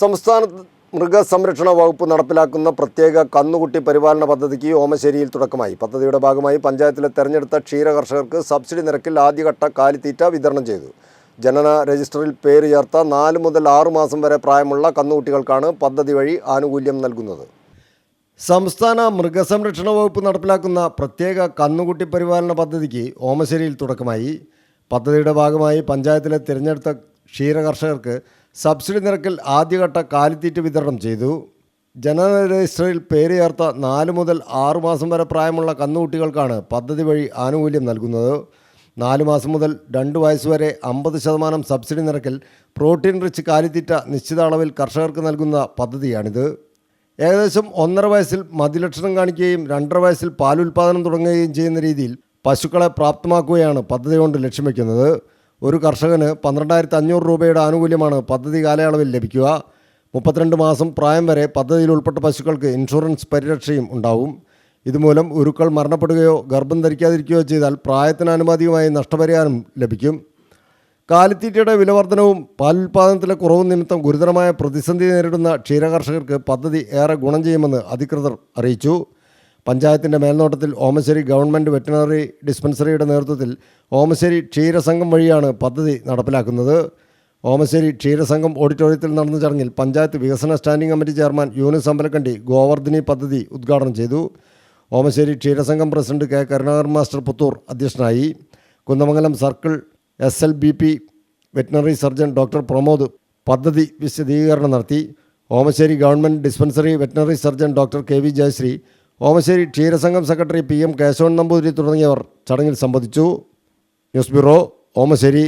സംസ്ഥാനത്ത് മൃഗസംരക്ഷണ വകുപ്പ് നടപ്പിലാക്കുന്ന പ്രത്യേക കന്നുകുട്ടി പരിപാലന പദ്ധതിക്ക് ഓമശ്ശേരിയിൽ തുടക്കമായി. പദ്ധതിയുടെ ഭാഗമായി പഞ്ചായത്തിലെ തെരഞ്ഞെടുത്ത ക്ഷീരകർഷകർക്ക് സബ്സിഡി നിരക്കിൽ ആദ്യഘട്ട കാലിത്തീറ്റ വിതരണം ചെയ്തു. ജനന രജിസ്റ്ററിൽ പേര് ചേർത്ത നാല് മുതൽ ആറു മാസം വരെ പ്രായമുള്ള കന്നുകുട്ടികൾക്കാണ് പദ്ധതി വഴി ആനുകൂല്യം നൽകുന്നത്. സംസ്ഥാന മൃഗസംരക്ഷണ വകുപ്പ് നടപ്പിലാക്കുന്ന പ്രത്യേക കന്നുകുട്ടി പരിപാലന പദ്ധതിക്ക് ഓമശ്ശേരിയിൽ തുടക്കമായി. പദ്ധതിയുടെ ഭാഗമായി പഞ്ചായത്തിലെ തിരഞ്ഞെടുത്ത ക്ഷീരകർഷകർക്ക് സബ്സിഡി നിരക്കിൽ ആദ്യഘട്ട കാലിത്തീറ്റ വിതരണം ചെയ്തു. ജനന രജിസ്റ്ററിൽ പേര് ചേർത്ത നാല് മുതൽ ആറു മാസം വരെ പ്രായമുള്ള കന്നുകുട്ടികൾക്കാണ് പദ്ധതി വഴി ആനുകൂല്യം നൽകുന്നത്. നാല് മാസം മുതൽ രണ്ട് വയസ്സ് വരെ അമ്പത് ശതമാനം സബ്സിഡി നിരക്കിൽ പ്രോട്ടീൻ റിച്ച് കാലിത്തീറ്റ നിശ്ചിത അളവിൽ കർഷകർക്ക് നൽകുന്ന പദ്ധതിയാണിത്. ഏകദേശം ഒന്നര വയസ്സിൽ മതിലക്ഷണം കാണിക്കുകയും രണ്ടര വയസ്സിൽ പാലുൽപാദനം തുടങ്ങുകയും ചെയ്യുന്ന രീതിയിൽ പശുക്കളെ പ്രാപ്തമാക്കുകയാണ് പദ്ധതി കൊണ്ട് ലക്ഷ്യം വയ്ക്കുന്നത് ഒരു കർഷകന് പന്ത്രണ്ടായിരത്തി അഞ്ഞൂറ് രൂപയുടെ ആനുകൂല്യമാണ് പദ്ധതി കാലയളവിൽ ലഭിക്കുക. മുപ്പത്തിരണ്ട് മാസം പ്രായം വരെ പദ്ധതിയിൽ ഉൾപ്പെട്ട പശുക്കൾക്ക് ഇൻഷുറൻസ് പരിരക്ഷയും ഉണ്ടാവും. ഇതുമൂലം ഉരുക്കൾ മരണപ്പെടുകയോ ഗർഭം ധരിക്കാതിരിക്കുകയോ ചെയ്താൽ പ്രായത്തിനാനുപാതികമായി നഷ്ടപരിഹാരം ലഭിക്കും. കാലിത്തീറ്റയുടെ വിലവർധനവും പാലുൽപാദനത്തിലെ കുറവും നിമിത്തം ഗുരുതരമായ പ്രതിസന്ധി നേരിടുന്ന ക്ഷീരകർഷകർക്ക് പദ്ധതി ഏറെ ഗുണം ചെയ്യുമെന്ന് അധികൃതർ അറിയിച്ചു. പഞ്ചായത്തിന്റെ മേൽനോട്ടത്തിൽ ഓമശ്ശേരി ഗവൺമെന്റ് വെറ്റിനറി ഡിസ്പെൻസറിയുടെ നേതൃത്വത്തിൽ ഓമശ്ശേരി ക്ഷീരസംഘം വഴിയാണ് പദ്ധതി നടപ്പിലാക്കുന്നത്. ഓമശ്ശേരി ക്ഷീരസംഘം ഓഡിറ്റോറിയത്തിൽ നടന്ന ചടങ്ങിൽ പഞ്ചായത്ത് വികസന standing committee chairman Yunus Ambalakandi Govardhini പദ്ധതി ഉദ്ഘാടനം ചെയ്തു. Omassery ക്ഷീരസംഘം president K Karunakaran master Puthur അധ്യക്ഷനായി. Kunnamangalam circle S L B P veterinary surgeon doctor Pramod പദ്ധതി വിശദീകരണം നടത്തി. Omassery government dispensary veterinary surgeon doctor K V Jayasree Omassery ക്ഷീരസംഘം secretary P M Kesavan Namboothiri തുടങ്ങിയവർ ചടങ്ങിൽ സംബന്ധിച്ചു. News bureau Omassery.